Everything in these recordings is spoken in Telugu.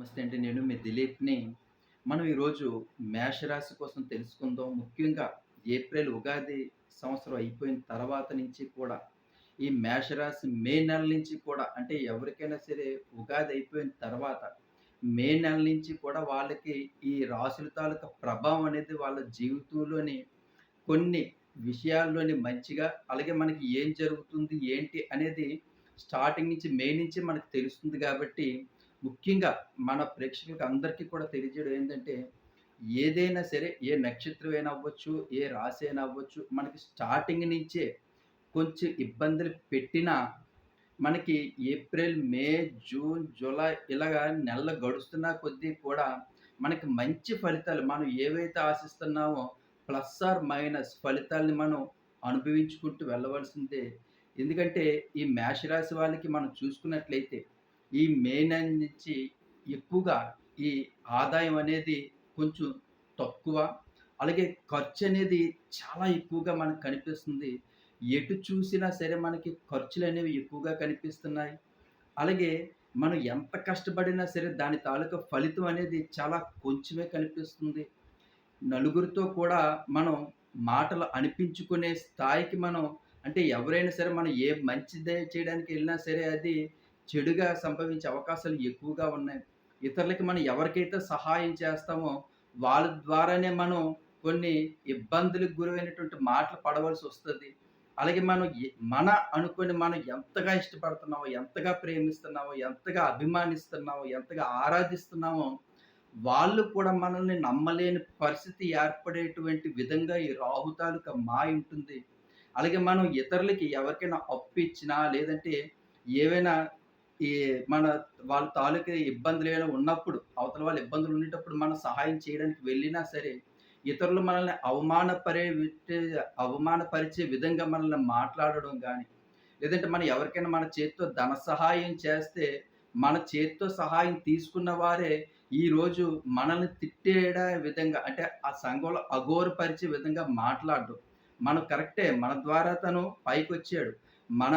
నమస్తే అండి నేను మీ దిలీప్‌ని. మనం ఈరోజు మేషరాశి కోసం తెలుసుకుందాం. ముఖ్యంగా ఏప్రిల్ ఉగాది సంవత్సరం అయిపోయిన తర్వాత నుంచి కూడా, ఈ మేషరాశి మే నెల నుంచి కూడా అంటే ఎవరికైనా సరే ఉగాది అయిపోయిన తర్వాత, మే నెల నుంచి కూడా వాళ్ళకి ఈ రాశుల తాలూకా ప్రభావం అనేది వాళ్ళ జీవితంలోని కొన్ని విషయాల్లోని మంచిగా, అలాగే మనకి ఏం జరుగుతుంది, ఏంటి అనేది స్టార్టింగ్ నుంచి మే నుంచి మనకు తెలుస్తుంది కాబట్టి ముఖ్యంగా మన ప్రేక్షకులకి అందరికీ కూడా తెలియజేయడం ఏంటంటే ఏదైనా సరే ఏ నక్షత్రం అయినా అవ్వచ్చు, ఏ రాశి అయినా అవ్వచ్చు, మనకి స్టార్టింగ్ నుంచే కొంచెం ఇబ్బందులు పెట్టినా, మనకి ఏప్రిల్, మే, జూన్, జూలై ఇలాగా నెలలు గడుస్తున్న కొద్దీ కూడా మనకి మంచి ఫలితాలు మనం ఏవైతే ఆశిస్తున్నామో ప్లస్ ఆర్ మైనస్ ఫలితాల్ని మనం అనుభవించుకుంటూ వెళ్ళవలసిందే. ఎందుకంటే ఈ మేషరాశి వాళ్ళకి మనం చూసుకున్నట్లయితే, ఈ మే నెల నుంచి ఎక్కువగా ఈ ఆదాయం అనేది కొంచెం తక్కువ. అలాగే ఖర్చు అనేది చాలా ఎక్కువగా మనకు కనిపిస్తుంది. ఎటు చూసినా సరే మనకి ఖర్చులు అనేవి ఎక్కువగా కనిపిస్తున్నాయి. అలాగే మనం ఎంత కష్టపడినా సరే దాని తాలూకా ఫలితం అనేది చాలా కొంచెమే కనిపిస్తుంది. నలుగురితో కూడా మనం మాటలు అనిపించుకునే స్థాయికి మనం అంటే ఎవరైనా సరే మనం ఏ మంచిదే చేయడానికి వెళ్ళినా సరే అది చెడుగా సంభవించే అవకాశాలు ఎక్కువగా ఉన్నాయి. ఇతరులకి మనం ఎవరికైతే సహాయం చేస్తామో వాళ్ళ ద్వారానే మనం కొన్ని ఇబ్బందులకు గురైనటువంటి మాటలు పడవలసి వస్తుంది అలాగే మనం మన అనుకుని మనం ఎంతగా ఇష్టపడుతున్నామో, ఎంతగా ప్రేమిస్తున్నామో, ఎంతగా అభిమానిస్తున్నామో, ఎంతగా ఆరాధిస్తున్నామో, వాళ్ళు కూడా మనల్ని నమ్మలేని పరిస్థితి ఏర్పడేటువంటి విధంగా ఈ రాహు తాలూకా మాయ ఉంటుంది. అలాగే మనం ఇతరులకి ఎవరికైనా అప్పిచ్చినా, లేదంటే ఏవైనా ఈ మన వాళ్ళ తాలూకు ఇబ్బందులు ఏమైనా ఉన్నప్పుడు, అవతల వాళ్ళ ఇబ్బందులు ఉండేటప్పుడు మనం సహాయం చేయడానికి వెళ్ళినా సరే, ఇతరులు మనల్ని అవమానపరే అవమానపరిచే విధంగా మనల్ని మాట్లాడడం కానీ లేదంటే మనం ఎవరికైనా మన చేత్తో ధన సహాయం చేస్తే, మన చేతితో సహాయం తీసుకున్న వారే ఈరోజు మనల్ని తిట్టేడ విధంగా అంటే ఆ సంఘంలో అఘోరపరిచే విధంగా మాట్లాడడం. మనం కరెక్టే. మన ద్వారా తను పైకి వచ్చాడు మన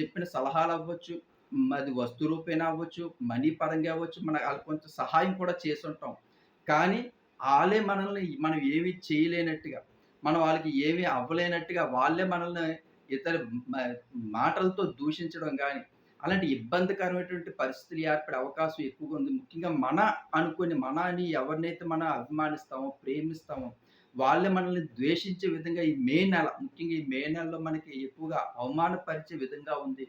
చెప్పిన సలహాలు అవ్వచ్చు అది వస్తు రూపేణా అవ్వచ్చు, మనీ పరంగా అవ్వచ్చు, మన వాళ్ళు కొంచెం సహాయం కూడా చేసి ఉంటాం కానీ వాళ్ళే మనల్ని మనం ఏమి చేయలేనట్టుగా, మనం వాళ్ళకి ఏమీ అవ్వలేనట్టుగా వాళ్ళే మనల్ని ఇతర మాటలతో దూషించడం కానీ అలాంటి ఇబ్బందికరమైనటువంటి పరిస్థితులు ఏర్పడే అవకాశం ఎక్కువగా ఉంది. ముఖ్యంగా మన అనుకోని మన అని ఎవరినైతే మనం అభిమానిస్తామో, ప్రేమిస్తామో వాళ్ళే మనల్ని ద్వేషించే విధంగా ఈ మే నెల, ముఖ్యంగా ఈ మే నెలలో మనకి ఎక్కువగా అవమానపరిచే విధంగా ఉంది.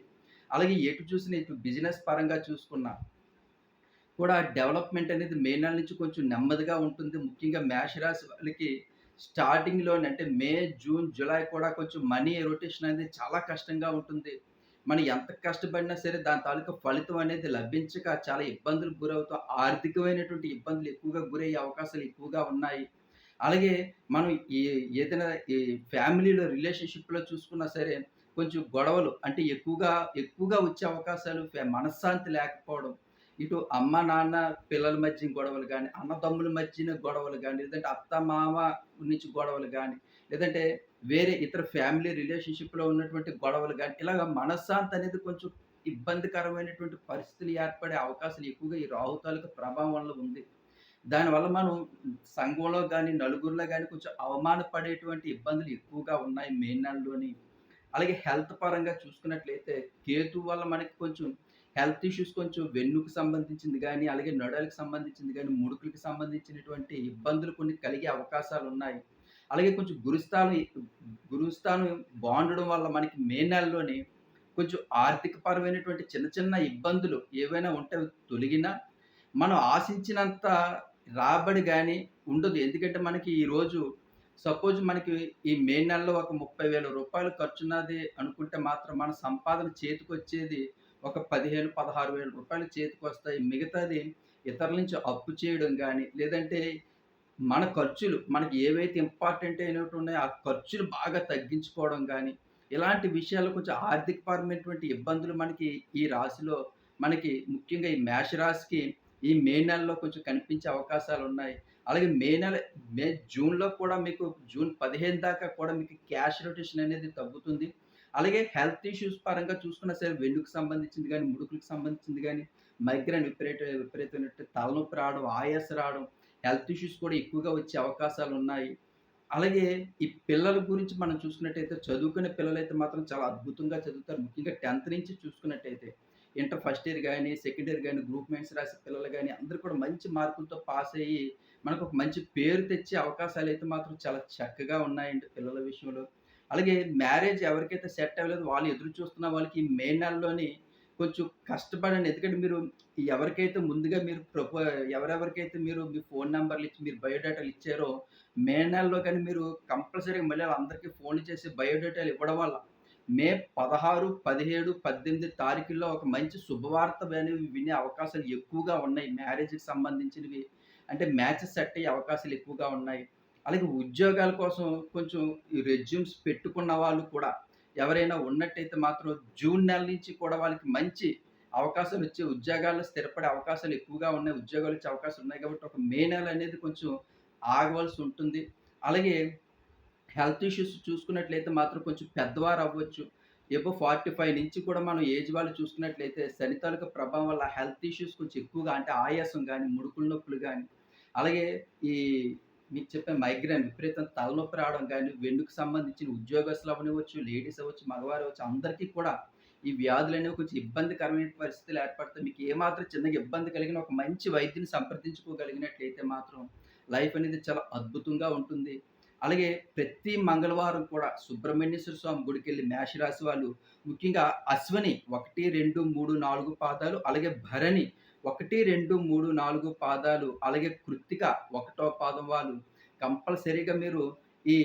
అలాగే ఎటు చూసినా ఇటు బిజినెస్ పరంగా చూసుకున్నా కూడా డెవలప్‌మెంట్ అనేది మే నెల నుంచి కొంచెం నెమ్మదిగా ఉంటుంది. ముఖ్యంగా మేషరాశి వాళ్ళకి స్టార్టింగ్‌లోనే అంటే మే, జూన్, జూలై కూడా కొంచెం మనీ రొటేషన్ అనేది చాలా కష్టంగా ఉంటుంది. మనం ఎంత కష్టపడినా సరే దాని తాలూకా ఫలితం అనేది లభించక చాలా ఇబ్బందులకు గురవుతాం. ఆర్థికమైనటువంటి ఇబ్బందులు ఎక్కువగా గురయ్యే అవకాశాలు ఎక్కువగా ఉన్నాయి. అలాగే మనం ఈ ఏదైనా ఈ ఫ్యామిలీలో రిలేషన్‌షిప్‌లో చూసుకున్నా సరే కొంచెం గొడవలు అంటే ఎక్కువగా, ఎక్కువగా వచ్చే అవకాశాలు మనశ్శాంతి లేకపోవడం. ఇటు అమ్మ, నాన్న, పిల్లల మధ్య గొడవలు కానీ అన్నదమ్ముల మధ్యన గొడవలు కానీ లేదంటే అత్త, మామ నుంచి గొడవలు కానీ లేదంటే వేరే ఇతర ఫ్యామిలీ రిలేషన్‌షిప్‌లో ఉన్నటువంటి గొడవలు కానీ ఇలాగ మనశ్శాంతి అనేది కొంచెం ఇబ్బందికరమైనటువంటి పరిస్థితులు ఏర్పడే అవకాశాలు ఎక్కువగా ఈ రాహుతాలకు ప్రభావం వల్ల ఉంది. దానివల్ల మనం సంఘంలో కానీ నలుగురిలో కానీ కొంచెం అవమానపడేటువంటి ఇబ్బందులు ఎక్కువగా ఉన్నాయి మే నెలలోని. అలాగే హెల్త్ పరంగా చూసుకున్నట్లయితే కేతు వల్ల మనకి కొంచెం హెల్త్ ఇష్యూస్ కొంచెం వెన్నుకు సంబంధించింది కానీ అలాగే నడలకు సంబంధించింది కానీ ముడుకులకు సంబంధించినటువంటి ఇబ్బందులు కొన్ని కలిగే అవకాశాలు ఉన్నాయి అలాగే కొంచెం గురుస్థానం గురుస్థానం బాగుండడం వల్ల మనకి మే నెలలోనే కొంచెం ఆర్థికపరమైనటువంటి చిన్న చిన్న ఇబ్బందులు ఏవైనా ఉంటే తొలగినా, మనం ఆశించినంత రాబడి కానీ ఉండదు. ఎందుకంటే మనకి ఈరోజు సపోజ్ మనకి ఈ మే నెలలో ఒక రూ. 30,000 ఖర్చున్నది అనుకుంటే మాత్రం మన సంపాదన చేతికొచ్చేది ఒక పదిహేను పదహారు వేలు రూపాయలు చేతికి వస్తాయి మిగతాది ఇతరుల నుంచి అప్పు చేయడం కానీ లేదంటే మన ఖర్చులు మనకి ఏవైతే ఇంపార్టెంట్ అయినట్టు ఉన్నాయో ఆ ఖర్చులు బాగా తగ్గించుకోవడం కానీ ఇలాంటి విషయాలు కొంచెం ఆర్థికపరమైనటువంటి ఇబ్బందులు మనకి ఈ రాశిలో మనకి ముఖ్యంగా ఈ మేషరాశికి ఈ మే నెలలో కొంచెం కనిపించే అవకాశాలు ఉన్నాయి అలాగే మే నెల మే జూన్‌లో కూడా మీకు జూన్ 15 దాకా కూడా మీకు క్యాష్ రొటేషన్ అనేది తగ్గుతుంది. అలాగే హెల్త్ ఇష్యూస్ పరంగా చూసుకున్నా సరే వెన్నుకు సంబంధించింది కానీ ముడుకులకు సంబంధించింది కానీ మైగ్రేన్ విపరీత విపరీతమైనట్టు తలనొప్పి రావడం, ఆయాస రావడం, హెల్త్ ఇష్యూస్ కూడా ఎక్కువగా వచ్చే అవకాశాలు ఉన్నాయి అలాగే ఈ పిల్లల గురించి మనం చూసుకున్నట్టయితే చదువుకునే పిల్లలైతే మాత్రం చాలా అద్భుతంగా చదువుతారు. ముఖ్యంగా 10థ్ నుంచి చూసుకున్నట్టయితే. ఇంటర్ ఫస్ట్ ఇయర్ కానీ సెకండ్ ఇయర్ కానీ గ్రూప్ మెంట్స్ రాసే పిల్లలు కానీ అందరూ కూడా మంచి మార్కులతో పాస్ అయ్యి మనకు ఒక మంచి పేరు తెచ్చే అవకాశాలు అయితే మాత్రం చాలా చక్కగా ఉన్నాయండి పిల్లల విషయంలో. అలాగే మ్యారేజ్ ఎవరికైతే సెట్ అవ్వలేదు వాళ్ళు ఎదురు చూస్తున్న వాళ్ళకి ఈ మే నెలలోని కొంచెం కష్టపడండి. ఎందుకంటే మీరు ఎవరికైతే ముందుగా మీరు ప్రపో ఎవరెవరికైతే మీరు మీ ఫోన్ నెంబర్లు ఇచ్చి మీరు బయోడేటాలు ఇచ్చారో మే నెలలో కానీ మీరు కంపల్సరీగా మళ్ళీ అందరికీ ఫోన్‌లు చేసి బయోడేటాలు ఇవ్వడం వల్ల మే 16, 17, 18 తారీఖుల్లో ఒక మంచి శుభవార్త అనేవి వినే అవకాశాలు ఎక్కువగా ఉన్నాయి. మ్యారేజ్‌కి సంబంధించినవి. అంటే మ్యాచెస్ సెట్ అయ్యే అవకాశాలు ఎక్కువగా ఉన్నాయి. అలాగే ఉద్యోగాల కోసం కొంచెం ఈ రెజ్యూమ్స్ పెట్టుకున్న వాళ్ళు కూడా ఎవరైనా ఉన్నట్టయితే మాత్రం జూన్ నెల నుంచి కూడా వాళ్ళకి మంచి అవకాశాలొచ్చే ఉద్యోగాల్లో స్థిరపడే అవకాశాలు ఎక్కువగా ఉన్నాయి. ఉద్యోగాలొచ్చే అవకాశాలు ఉన్నాయి కాబట్టి ఒక మే నెల అనేది కొంచెం ఆగవలసి ఉంటుంది. అలాగే హెల్త్ ఇష్యూస్ చూసుకున్నట్లయితే మాత్రం కొంచెం పెద్దవారు అవ్వచ్చు. ఎబో ఫార్టీ ఫైవ్ నుంచి కూడా మనం ఏజ్ వాళ్ళు చూసుకున్నట్లయితే శని తాలూకా ప్రభావం వల్ల హెల్త్ ఇష్యూస్ కొంచెం ఎక్కువగా అంటే ఆయాసం కానీ ముడుకుల నొప్పులు కానీ అలాగే ఈ మీకు చెప్పే మైగ్రేన్ విపరీతం తలనొప్పి రావడం కానీ వెన్నుకు సంబంధించిన ఉద్యోగస్తులు అవనివ్వచ్చు లేడీస్ అవ్వచ్చు, మగవారు అవ్వచ్చు అందరికీ కూడా ఈ వ్యాధులనేవి కొంచెం ఇబ్బందికరమైన పరిస్థితులు ఏర్పడతాయి. మీకు ఏమాత్రం చిన్నగా ఇబ్బంది కలిగిన ఒక మంచి వైద్యుని సంప్రదించుకోగలిగినట్లయితే మాత్రం లైఫ్ అనేది చాలా అద్భుతంగా ఉంటుంది. అలాగే ప్రతి మంగళవారం కూడా సుబ్రహ్మణ్యేశ్వర స్వామి గుడికెళ్ళి మేషరాశి వాళ్ళు ముఖ్యంగా అశ్వని ఒకటి రెండు మూడు నాలుగు పాదాలు అలాగే భరణి 1, 2, 3, 4 పాదాలు అలాగే కృత్తిక ఒకటో పాదం వాళ్ళు కంపల్సరీగా మీరు ఈ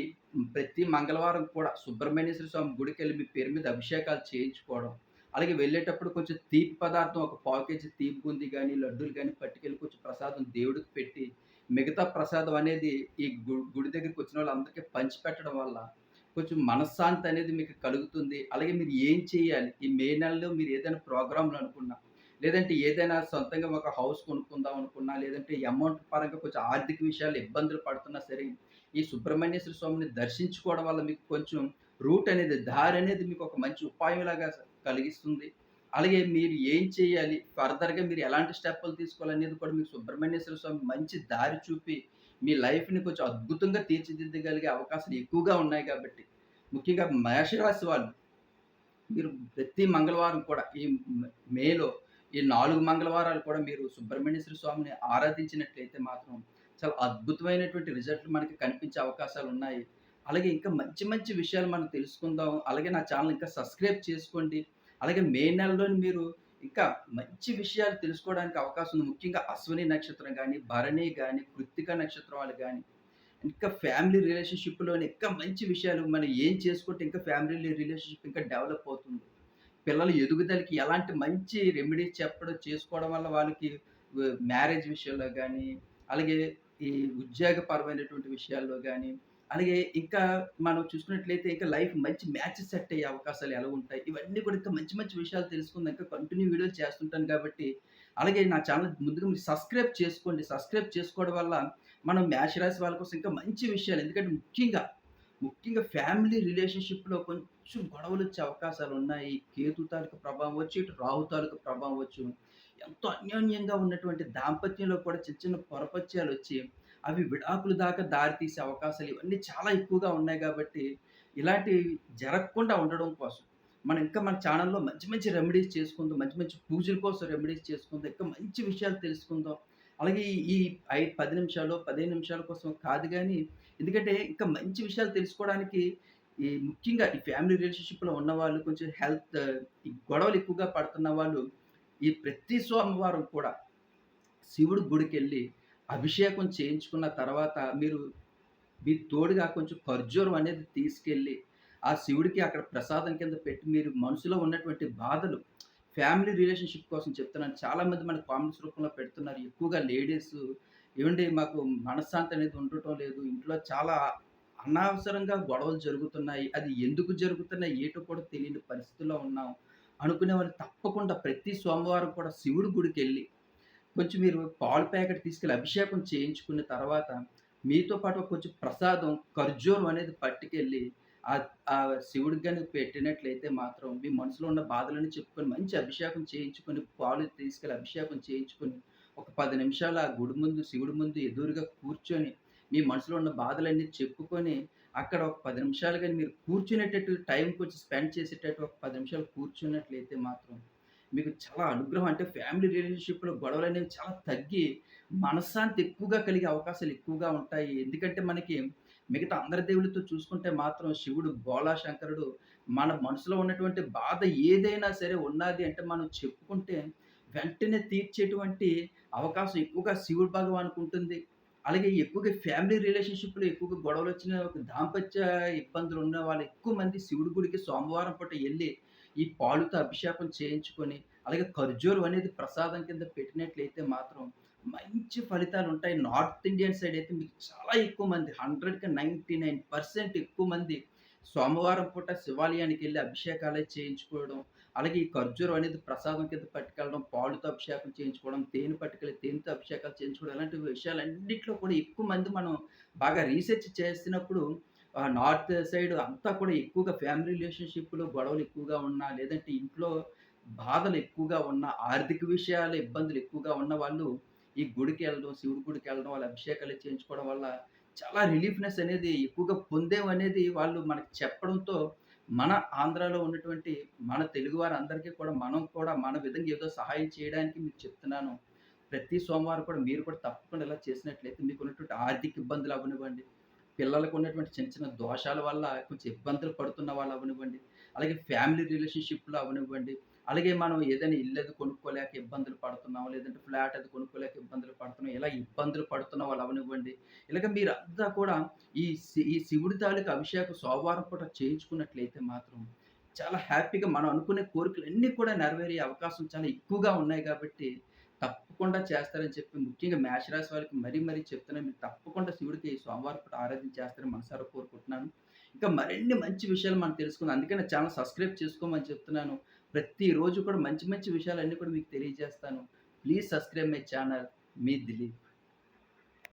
ప్రతి మంగళవారం కూడా సుబ్రహ్మణ్యేశ్వర స్వామి గుడికెళ్ళి మీ పేరు మీద అభిషేకాలు చేయించుకోవడం. అలాగే వెళ్ళేటప్పుడు కొంచెం తీపి పదార్థం ఒక పావు కేజీ తీపి బూందీ కానీ లడ్డూలు కానీ పట్టుకెళ్ళి కొంచెం ప్రసాదం దేవుడికి పెట్టి మిగతా ప్రసాదం అనేది ఈ గు గుడి దగ్గరికొచ్చిన వాళ్ళందరికీ పంచిపెట్టడం వల్ల కొంచెం మనశ్శాంతి అనేది మీకు కలుగుతుంది. అలాగే మీరు ఏం చేయాలి? ఈ మే నెలలో మీరు ఏదైనా ప్రోగ్రాంలు అనుకున్నా, లేదంటే ఏదైనా సొంతంగా ఒక హౌస్ కొనుక్కుందాం అనుకున్నా, లేదంటే అమౌంట్ పరంగా కొంచెం ఆర్థిక విషయాలు ఇబ్బందులు పడుతున్నా సరే, ఈ సుబ్రహ్మణ్యేశ్వర స్వామిని దర్శించుకోవడం వల్ల మీకు కొంచెం రూట్ అనేది, దారి అనేది మీకు ఒక మంచి ఉపాయంలాగా కలిగిస్తుంది. అలాగే మీరు ఏం చేయాలి? ఫర్దర్‌గా మీరు ఎలాంటి స్టెప్పులు తీసుకోవాలనేది కూడా మీకు సుబ్రహ్మణ్యేశ్వర స్వామి మంచి దారి చూపి, మీ లైఫ్‌ని కొంచెం అద్భుతంగా తీర్చిదిద్దగలిగే అవకాశాలు ఎక్కువగా ఉన్నాయి కాబట్టి, ముఖ్యంగా మేషరాశి వాళ్ళు మీరు ప్రతి మంగళవారం కూడా ఈ మే మేలో ఈ నాలుగు మంగళవారాలు కూడా మీరు సుబ్రహ్మణ్యేశ్వర స్వామిని ఆరాధించినట్లయితే మాత్రం చాలా అద్భుతమైనటువంటి రిజల్ట్‌లు మనకి కనిపించే అవకాశాలు ఉన్నాయి అలాగే ఇంకా మంచి మంచి విషయాలు మనం తెలుసుకుందాం. అలాగే నా ఛానల్ ఇంకా సబ్స్క్రైబ్ చేసుకోండి. అలాగే మే నెలలోని మీరు ఇంకా మంచి విషయాలు తెలుసుకోవడానికి అవకాశం ఉంది. ముఖ్యంగా అశ్విని నక్షత్రం కానీ భరణి కానీ కృత్తిక నక్షత్రం వాళ్ళు కానీ ఇంకా ఫ్యామిలీ రిలేషన్‌షిప్‌లోని ఇంకా మంచి విషయాలు మనం ఏం చేసుకుంటే ఇంకా ఫ్యామిలీ రిలేషన్‌షిప్ ఇంకా డెవలప్ అవుతుంది. పిల్లల ఎదుగుదలకి ఎలాంటి మంచి రెమెడీస్ చెప్పడం చేసుకోవడం వల్ల వాళ్ళకి మ్యారేజ్ విషయంలో కానీ అలాగే ఈ ఉద్యోగపరమైనటువంటి విషయాల్లో కానీ అలాగే ఇంకా మనం చూసుకున్నట్లయితే ఇంకా లైఫ్ మంచి మ్యాచెస్ సెట్ అయ్యే అవకాశాలు ఎలా ఉంటాయి? ఇవన్నీ కూడా ఇంకా మంచి మంచి విషయాలు తెలుసుకుందాం. ఇంకా కంటిన్యూ వీడియోలు చేస్తుంటాను కాబట్టి, అలాగే నా ఛానల్ ముందుగా మీరు సబ్స్క్రైబ్ చేసుకోండి. సబ్స్క్రైబ్ చేసుకోవడం వల్ల మనం మేషరాశి వాళ్ళ కోసం ఇంకా మంచి విషయాలు ఎందుకంటే ముఖ్యంగా, ముఖ్యంగా ఫ్యామిలీ రిలేషన్‌షిప్‌లో కొంచెం గొడవలు వచ్చే అవకాశాలు ఉన్నాయి కేతు తాలూకు ప్రభావం వచ్చి, ఇటు రాహు తాలూకు ప్రభావం వచ్చు. ఎంతో అన్యోన్యంగా ఉన్నటువంటి దాంపత్యంలో కూడా చిన్న చిన్న పొరపచ్యాలొచ్చి, అవి విడాకుల దాకా దారి తీసే అవకాశాలు ఇవన్నీ చాలా ఎక్కువగా ఉన్నాయి కాబట్టి, ఇలాంటివి జరగకుండా ఉండడం కోసం, మనం ఇంకా మన ఛానల్లో మంచి మంచి రెమెడీస్ చేసుకుందాం. మంచి మంచి పూజల కోసం రెమెడీస్ చేసుకుందాం. ఇంకా మంచి విషయాలు తెలుసుకుందాం. అలాగే ఈ ఐ పది నిమిషాలు పదిహేను నిమిషాల కోసం కాదు కానీ ఎందుకంటే ఇంకా మంచి విషయాలు తెలుసుకోవడానికి ఈ ముఖ్యంగా ఈ ఫ్యామిలీ రిలేషన్‌షిప్‌లో ఉన్నవాళ్ళు కొంచెం హెల్త్ ఈ గొడవలు ఎక్కువగా పడుతున్న వాళ్ళు, ఈ ప్రతి సోమవారం కూడా శివుడి గుడికెళ్ళి అభిషేకం చేయించుకున్న తర్వాత మీరు మీ తోడుగా కొంచెం ఖర్జూరం అనేది తీసుకెళ్ళి, ఆ శివుడికి అక్కడ ప్రసాదం కింద పెట్టి మీరు మనసులో ఉన్నటువంటి బాధలు ఫ్యామిలీ రిలేషన్‌షిప్ కోసం చెప్తున్నాను. చాలామంది మన కామెంట్స్ రూపంలో పెడుతున్నారు. ఎక్కువగా లేడీస్ ఏమండి మాకు మనశ్శాంతి అనేది ఉండటం లేదు. ఇంట్లో చాలా అనవసరంగా గొడవలు జరుగుతున్నాయి. అది ఎందుకు జరుగుతున్నాయి ఏటో కూడా తెలియని పరిస్థితిలో ఉన్నాం." అనుకునే వాళ్ళు తప్పకుండా ప్రతి సోమవారం కూడా శివుడి గుడికెళ్ళి, కొంచెం మీరు పాలు ప్యాకెట్ తీసుకెళ్ళి అభిషేకం చేయించుకున్న తర్వాత, మీతో పాటు కొంచెం ప్రసాదం ఖర్జూరం అనేది పట్టుకెళ్ళి, ఆ శివుడికి గాని పెట్టినట్లయితే మాత్రం మీ మనసులో ఉన్న బాధలని చెప్పుకొని మంచి అభిషేకం చేయించుకొని, పాలు తీసుకెళ్ళి అభిషేకం చేయించుకొని, ఒక పది నిమిషాలు ఆ గుడి ముందు శివుడి ముందు ఎదురుగా కూర్చొని, మీ మనసులో ఉన్న బాధలన్నీ చెప్పుకొని, అక్కడ ఒక పది నిమిషాలు కానీ మీరు కూర్చునేటట్టు టైం కొంచెం స్పెండ్ చేసేటట్టు ఒక పది నిమిషాలు కూర్చున్నట్లయితే మాత్రం, మీకు చాలా అనుగ్రహం అంటే ఫ్యామిలీ రిలేషన్‌షిప్‌లో గొడవలు అనేవి చాలా తగ్గి, మనశ్శాంతి ఎక్కువగా కలిగే అవకాశాలు ఎక్కువగా ఉంటాయి. ఎందుకంటే మనకి మిగతా అందరి దేవుళ్ళతో చూసుకుంటే మాత్రం శివుడు, భోళా శంకరుడు మన మనసులో ఉన్నటువంటి బాధ ఏదైనా సరే ఉన్నది అంటే మనం చెప్పుకుంటే వెంటనే తీర్చేటువంటి అవకాశం ఎక్కువగా శివుడు భగవానికి ఉంటుంది. అలాగే ఎక్కువగా ఫ్యామిలీ రిలేషన్‌షిప్‌లో ఎక్కువగా గొడవలు వచ్చిన దాంపత్య ఇబ్బందులు ఉన్న వాళ్ళు ఎక్కువ మంది శివుడి గుడికి సోమవారం పూట వెళ్ళి ఈ పాలుతో అభిషేకం చేయించుకొని, అలాగే ఖర్జూరం అనేది ప్రసాదం కింద పెట్టినట్లయితే మాత్రం మంచి ఫలితాలు ఉంటాయి. నార్త్ ఇండియన్ సైడ్ అయితే మీకు చాలా ఎక్కువ మంది 100కి 99% ఎక్కువ మంది సోమవారం పూట శివాలయానికి వెళ్ళి అభిషేకాలు చేయించుకోవడం, అలాగే ఈ ఖర్జూరం అనేది ప్రసాదం కింద పట్టుకెళ్ళడం, పాలుతో అభిషేకం చేయించుకోవడం, తేనె పట్టుకెళ్ళి తేనెతో అభిషేకాలు చేయించుకోవడం, ఇలాంటి విషయాలన్నింటిలో కూడా ఎక్కువ మంది మనం బాగా రీసెర్చ్ చేసినప్పుడు నార్త్ సైడ్ అంతా కూడా ఎక్కువగా ఫ్యామిలీ రిలేషన్‌షిప్‌లో గొడవలు ఎక్కువగా ఉన్నా, లేదంటే ఇంట్లో బాధలు ఎక్కువగా ఉన్న ఆర్థిక విషయాల ఇబ్బందులు ఎక్కువగా ఉన్న వాళ్ళు ఈ గుడికి వెళ్ళడం శివుడి గుడికి వెళ్ళడం వాళ్ళ అభిషేకాలు చేయించుకోవడం వల్ల చాలా రిలీఫ్‌నెస్ అనేది ఎక్కువగా పొందామనేది వాళ్ళు మనకు చెప్పడంతో, మన ఆంధ్రాలో ఉన్నటువంటి మన తెలుగు వారందరికీ కూడా మనం కూడా మన విధంగా ఏదో సహాయం చేయడానికి మీకు చెప్తున్నాను. ప్రతి సోమవారం కూడా మీరు కూడా తప్పకుండా ఇలా చేసినట్లయితే మీకున్నటువంటి ఆర్థిక ఇబ్బందులు అవ్వనివ్వండి, పిల్లలకు ఉన్నటువంటి చిన్న చిన్న దోషాల వల్ల కొంచెం ఇబ్బందులు పడుతున్న వాళ్ళు అవనివ్వండి అలాగే ఫ్యామిలీ రిలేషన్‌షిప్‌లో అవనివ్వండి అలాగే మనం ఏదైనా ఇల్లు అది కొనుక్కోలేక ఇబ్బందులు పడుతున్నాం, లేదంటే ఫ్లాట్ అది కొనుక్కోలేక ఇబ్బందులు పడుతున్నాం, ఇలా ఇబ్బందులు పడుతున్న వాళ్ళు అవనివ్వండి. ఇలాగ మీరంతా కూడా ఈ ఈ శివుడి తాలూకు అభిషేకం సోమవారం పూట చేయించుకున్నట్లయితే మాత్రం చాలా హ్యాపీగా మనం అనుకునే కోరికలన్నీ కూడా నెరవేరే అవకాశం చాలా ఎక్కువగా ఉన్నాయి కాబట్టి, తప్పకుండా చేస్తారని చెప్పి ముఖ్యంగా మేషరాశి వాళ్ళకి మరీ మరీ చెప్తున్నాను. మీరు తప్పకుండా శివుడికి సోమవారం పూట ఆరాధన చేస్తారని మనసారా కోరుకుంటున్నాను. ఇంకా మరిన్ని మంచి విషయాలు మనం తెలుసుకుందాం. అందుకే నా సబ్స్క్రైబ్ చేసుకోమని చెప్తున్నాను. ప్రతిరోజు కూడా మంచి మంచి విషయాలన్నీ కూడా మీకు తెలియజేస్తాను. Please subscribe my channel. Me Dilip.